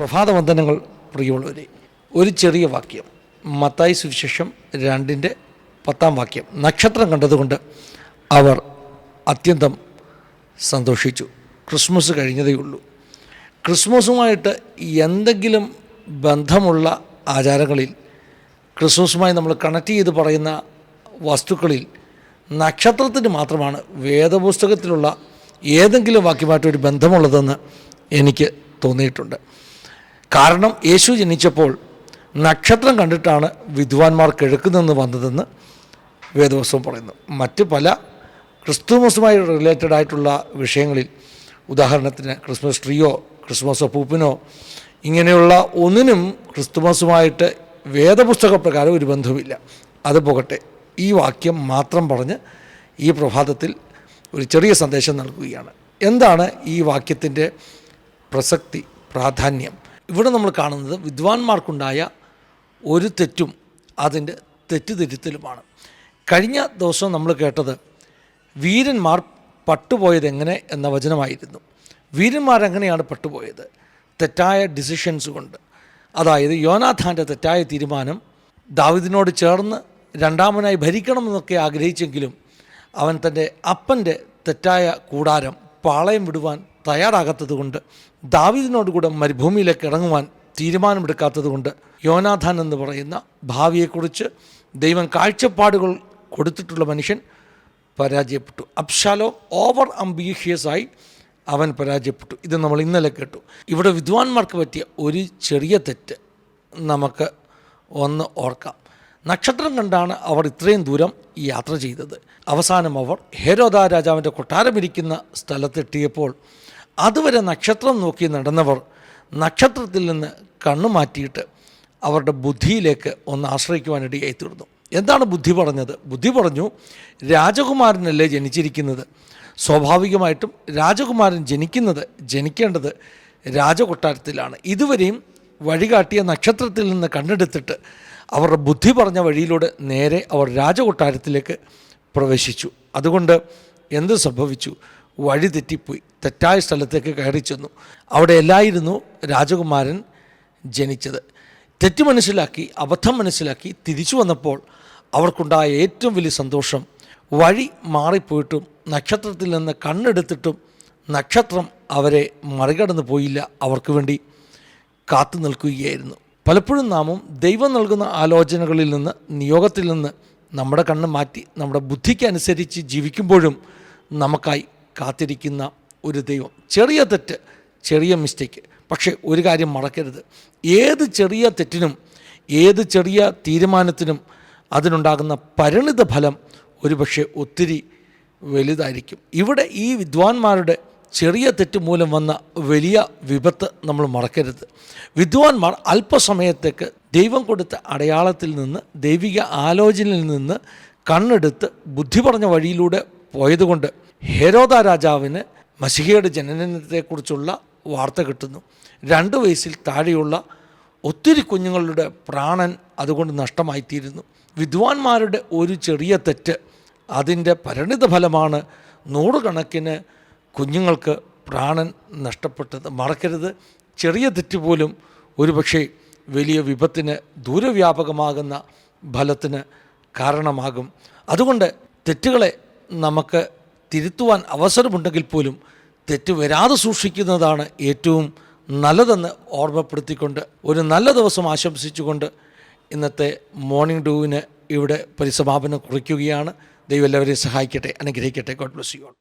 പ്രഭാതവന്ദനങ്ങൾ പ്രിയമുള്ളവരെ ഒരു ചെറിയ വാക്യം. മത്തായി സുവിശേഷം രണ്ടിന്റെ പത്താം വാക്യം. നക്ഷത്രം കണ്ടതുകൊണ്ട് അവർ അത്യന്തം സന്തോഷിച്ചു. ക്രിസ്മസ് കഴിഞ്ഞതേ ഉള്ളൂ. ക്രിസ്മസുമായിട്ട് എന്തെങ്കിലും ബന്ധമുള്ള ആചാരങ്ങളിൽ ക്രിസ്മസുമായി നമ്മൾ കണക്ട് ചെയ്ത് പറയുന്ന വസ്തുക്കളിൽ നക്ഷത്രത്തിന് മാത്രമാണ് വേദപുസ്തകത്തിലുള്ള ഏതെങ്കിലും വാക്യമായിട്ട് ഒരു ബന്ധമുള്ളതെന്ന് എനിക്ക് തോന്നിയിട്ടുണ്ട്. കാരണം യേശു ജനിച്ചപ്പോൾ നക്ഷത്രം കണ്ടിട്ടാണ് വിദ്വാൻമാർ കിഴക്കുനിന്ന് വന്നതെന്ന് വേദവസ്വം പറയുന്നു. മറ്റ് പല ക്രിസ്തുമസുമായി റിലേറ്റഡ് ആയിട്ടുള്ള വിഷയങ്ങളിൽ ഉദാഹരണത്തിന് ക്രിസ്മസ് ട്രീയോ ക്രിസ്മസ് പൂപ്പിനോ ഇങ്ങനെയുള്ള ഒന്നിനും ക്രിസ്തുമസുമായിട്ട് വേദപുസ്തക പ്രകാരം ഒരു ബന്ധവുമില്ല. അത് പോകട്ടെ. ഈ വാക്യം മാത്രം പറഞ്ഞ് ഈ പ്രഭാതത്തിൽ ഒരു ചെറിയ സന്ദേശം നൽകുകയാണ്. എന്താണ് ഈ വാക്യത്തിന്റെ പ്രസക്തി പ്രാധാന്യം? ഇവിടെ നമ്മൾ കാണുന്നത് വിദ്വാൻമാർക്കുണ്ടായ ഒരു തെറ്റും അതിന്റെ തെറ്റുതിരുത്തലുമാണ് കഴിഞ്ഞ ദിവസം നമ്മൾ കേട്ടത് വീരന്മാർ പട്ടുപോയത് എങ്ങനെ എന്ന വചനമായിരുന്നു. വീരന്മാരെങ്ങനെയാണ് പട്ടുപോയത്? തെറ്റായ ഡിസിഷൻസ് കൊണ്ട്. അതായത് യോനാഥാന്റെ തെറ്റായ തീരുമാനം ദാവിദിനോട് ചേർന്ന് രണ്ടാമനായി ഭരിക്കണമെന്നൊക്കെ ആഗ്രഹിച്ചെങ്കിലും അവൻ തന്റെ അപ്പന്റെ തെറ്റായ കൂടാരം പാളയം വിടുവാൻ തയ്യാറാകാത്തതുകൊണ്ട് ദാവീദിനോട് കൂടെ മരുഭൂമിയിലേക്ക് ഇറങ്ങുവാൻ തീരുമാനമെടുക്കാത്തതുകൊണ്ട് യോനാഥാൻ എന്ന് പറയുന്ന ഭാവിയെക്കുറിച്ച് ദൈവം കാഴ്ചപ്പാടുകൾ കൊടുത്തിട്ടുള്ള മനുഷ്യൻ പരാജയപ്പെട്ടു. അപ്ഷാലോ ഓവർ ആയി അവൻ പരാജയപ്പെട്ടു. ഇത് നമ്മൾ ഇന്നലെ കേട്ടു. ഇവിടെ വിദ്വാൻമാർക്ക് പറ്റിയ ഒരു ചെറിയ തെറ്റ് നമുക്ക് ഒന്ന് ഓർക്കാം. നക്ഷത്രം കണ്ടാണ് അവർ ഇത്രയും ദൂരം യാത്ര ചെയ്തത്. അവസാനം അവർ ഹേരോദ രാജാവിന്റെ കൊട്ടാരമിരിക്കുന്ന സ്ഥലത്തെത്തിയപ്പോൾ അതുവരെ നക്ഷത്രം നോക്കി നടന്നവർ നക്ഷത്രത്തിൽ നിന്ന് കണ്ണു മാറ്റിയിട്ട് അവരുടെ ബുദ്ധിയിലേക്ക് ഒന്ന് ആശ്രയിക്കുവാനിടയായി തീർന്നു. എന്താണ് ബുദ്ധി പറഞ്ഞത്? ബുദ്ധി പറഞ്ഞു രാജകുമാരനല്ലേ ജനിച്ചിരിക്കുന്നത്? സ്വാഭാവികമായിട്ടും രാജകുമാരൻ ജനിക്കുന്നത് ജനിക്കേണ്ടത് രാജകൊട്ടാരത്തിലാണ്. ഇതുവരെയും വഴികാട്ടിയ നക്ഷത്രത്തിൽ നിന്ന് കണ്ടെടുത്തിട്ട് അവരുടെ ബുദ്ധി പറഞ്ഞ വഴിയിലൂടെ നേരെ അവർ രാജകൊട്ടാരത്തിലേക്ക് പ്രവേശിച്ചു. അതുകൊണ്ട് എന്ത് സംഭവിച്ചു? വഴി തെറ്റിപ്പോയി. തെറ്റായ സ്ഥലത്തേക്ക് കയറി ചെന്നു. അവിടെ എല്ലായിരുന്നു രാജകുമാരൻ ജനിച്ചത്. തെറ്റ് മനസ്സിലാക്കി അബദ്ധം മനസ്സിലാക്കി തിരിച്ചു വന്നപ്പോൾ അവർക്കുണ്ടായ ഏറ്റവും വലിയ സന്തോഷം വഴി മാറിപ്പോയിട്ടും നക്ഷത്രത്തിൽ നിന്ന് കണ്ണെടുത്തിട്ടും നക്ഷത്രം അവരെ മറികടന്നു പോയില്ല അവർക്ക് വേണ്ടി കാത്തു നിൽക്കുകയായിരുന്നു. പലപ്പോഴും നാമും ദൈവം നൽകുന്ന ആലോചനകളിൽ നിന്ന് നിയോഗത്തിൽ നിന്ന് നമ്മുടെ കണ്ണ് മാറ്റി നമ്മുടെ ബുദ്ധിക്ക് അനുസരിച്ച് ജീവിക്കുമ്പോഴും നമുക്കായി കാത്തിരിക്കുന്ന ഒരു ദൈവം. ചെറിയ തെറ്റ് ചെറിയ മിസ്റ്റേക്ക്. പക്ഷേ ഒരു കാര്യം മറക്കരുത്. ഏത് ചെറിയ തെറ്റിനും ഏത് ചെറിയ തീരുമാനത്തിനും അതിനുണ്ടാകുന്ന പരിണിത ഫലം ഒരുപക്ഷെ ഒത്തിരി വലുതായിരിക്കും. ഇവിടെ ഈ വിദ്വാൻമാരുടെ ചെറിയ തെറ്റ് മൂലം വന്ന വലിയ വിപത്ത് നമ്മൾ മറക്കരുത്. വിദ്വാൻമാർ അല്പസമയത്തേക്ക് ദൈവം കൊടുത്ത അടയാളത്തിൽ നിന്ന് ദൈവിക ആലോചനയിൽ നിന്ന് കണ്ണെടുത്ത് ബുദ്ധി പറഞ്ഞ വഴിയിലൂടെ പോയതുകൊണ്ട് ഹേരോദ രാജാവിന് മസിഹയുടെ ജനനത്തെക്കുറിച്ചുള്ള വാർത്ത കിട്ടുന്നു. രണ്ട് വയസ്സിൽ താഴെയുള്ള ഒത്തിരി കുഞ്ഞുങ്ങളുടെ പ്രാണൻ അതുകൊണ്ട് നഷ്ടമായിത്തീരുന്നു. വിദ്വാൻമാരുടെ ഒരു ചെറിയ തെറ്റ് അതിന്റെ പരിണിത ഫലമാണ് നൂറുകണക്കിന് കുഞ്ഞുങ്ങൾക്ക് പ്രാണൻ നഷ്ടപ്പെട്ടത് മറക്കരുത്. ചെറിയ തെറ്റ് പോലും ഒരുപക്ഷെ വലിയ വിപത്തിന് ദൂരവ്യാപകമാകുന്ന ഫലത്തിന് കാരണമാകും. അതുകൊണ്ട് തെറ്റുകളെ നമുക്ക് തിരുത്തുവാൻ അവസരമുണ്ടെങ്കിൽ പോലും തെറ്റ് വരാതെ സൂക്ഷിക്കുന്നതാണ് ഏറ്റവും നല്ലതെന്ന് ഓർമ്മപ്പെടുത്തിക്കൊണ്ട് ഒരു നല്ല ദിവസം ആശംസിച്ചുകൊണ്ട് ഇന്നത്തെ മോർണിംഗ് ഡൂവിന് ഇവിടെ പരിസമാപനം കുറിക്കുകയാണ്. ദൈവം എല്ലാവരെയും സഹായിക്കട്ടെ. അനുഗ്രഹിക്കട്ടെ. God bless you